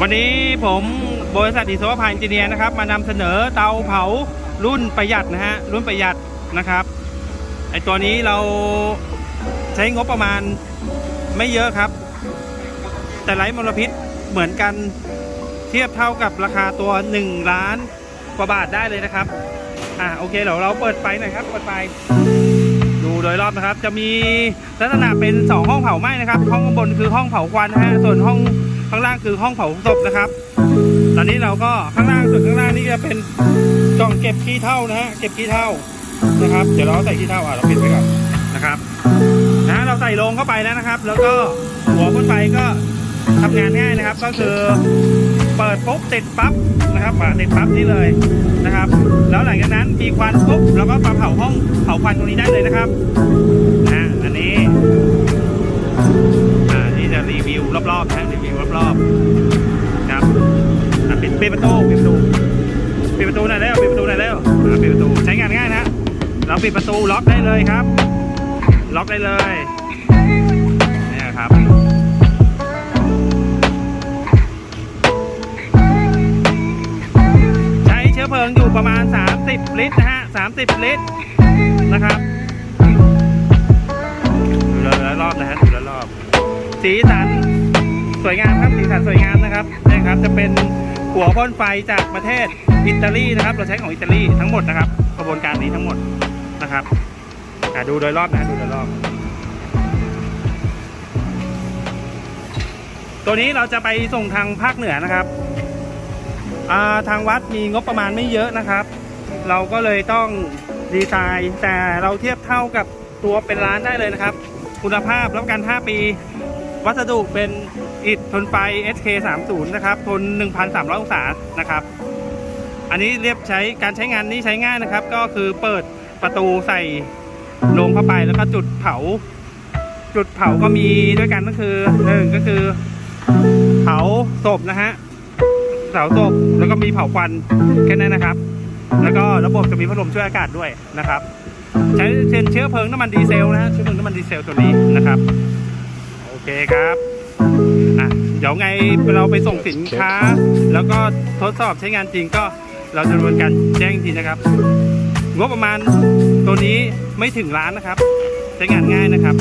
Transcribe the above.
วันนี้ผมบริษัทอิสวพานจิเนียนะครับ มานำเสนอเตาเผารุ่นประหยัดนะฮะรุ่นประหยัดนะครับไอตัวนี้เราใช้งบประมาณไม่เยอะครับ แต่ไร้มลพิษเหมือนกันเทียบเท่ากับราคาตัว 1 ล้านกว่าบาทได้เลยนะครับอ่าโอเคเดี๋ยวเราเปิดไฟหน่อยครับเปิดไฟดูโดยรอบนะครับ จะมีลักษณะเป็น 2 ห้องเผาไหม้นะครับ ห้องบนคือห้องเผาควันนะฮะส่วนห้อง ข้างล่างคือห้องเผาศพนะครับ ตอนนี้เราก็ข้างล่างส่วนข้างล่างนี่จะเป็นกล่องเก็บขี้เท่านะฮะเก็บขี้เท่านะครับ เดี๋ยวเราใส่ขี้เท่าอะเราปิดไว้ก่อนนะครับนะเราใส่ลงเข้าไปแล้วนะครับ แล้วก็หัวพ่นไฟก็ทำงานง่ายนะครับ ก็คือเปิดปุ๊บติดปั๊บนะครับติดปั๊บนี่เลยนะครับ แล้วหลังจากนั้นมีควันปุ๊บเราก็มาเผาห้องเผาควันตรงนี้ได้เลยนะครับ รอบๆนะรีวิวรอบๆครับปิดปิดประตูปิดประตูปิดประตูหน่อยเร็วปิดประตูหน่อยเร็วปิดประตูใช้งานง่ายนะเราปิดประตูล็อกได้เลยครับ ล็อกได้เลยเนี่ยครับใช้เชื้อเพลิงอยู่ประมาณ 30 ลิตรนะฮะ30 ลิตรนะครับดูแล้วรอบนะฮะดูแล้วรอบสีสัน สวยงามครับสีสันสวยงามนะครับนี่ครับจะเป็นหัวพ่นไฟจากประเทศอิตาลีนะครับ เราใช้ของอิตาลีทั้งหมดนะครับ กระบวนการนี้ทั้งหมดนะครับดูโดยรอบนะดูโดยรอบ ตัวนี้เราจะไปส่งทางภาคเหนือนะครับาทางวัดมีงบประมาณไม่เยอะนะครับ เราก็เลยต้องดีไซน์แต่เราเทียบเท่ากับตัวเป็นร้านได้เลยนะครับ คุณภาพรับประกัน 5 ปี วัสดุเป็นอิฐทนไฟ SK 3 0นะครับ ทน 1,300 องศานะครับ อันนี้เรียบใช้การใช้งานนี้ใช้ง่ายนะครับ ก็คือเปิดประตูใส่ลงเข้าไปแล้วก็จุดเผา จุดเผาก็มีด้วยกันก็คือหนึ่งก็คือ เผาศพนะฮะเผาศพแล้วก็มีเผาควันแค่นั้นนะครับ แล้วก็ระบบจะมีพัดลมช่วยอากาศด้วยนะครับ ใช้เชื้อเพลิงน้ำมันดีเซลนะฮะเชื้อเพลิงน้ำมันดีเซลตัวนี้นะครับ เคครับอะเดี๋ยวไงเราไปส่งสินค้า แล้วก็ทดสอบใช้งานจริงก็เราจะดำเนินการแจ้งทีนะครับงบประมาณตัวนี้ไม่ถึงล้านนะครับ ใช้งานง่ายนะครับ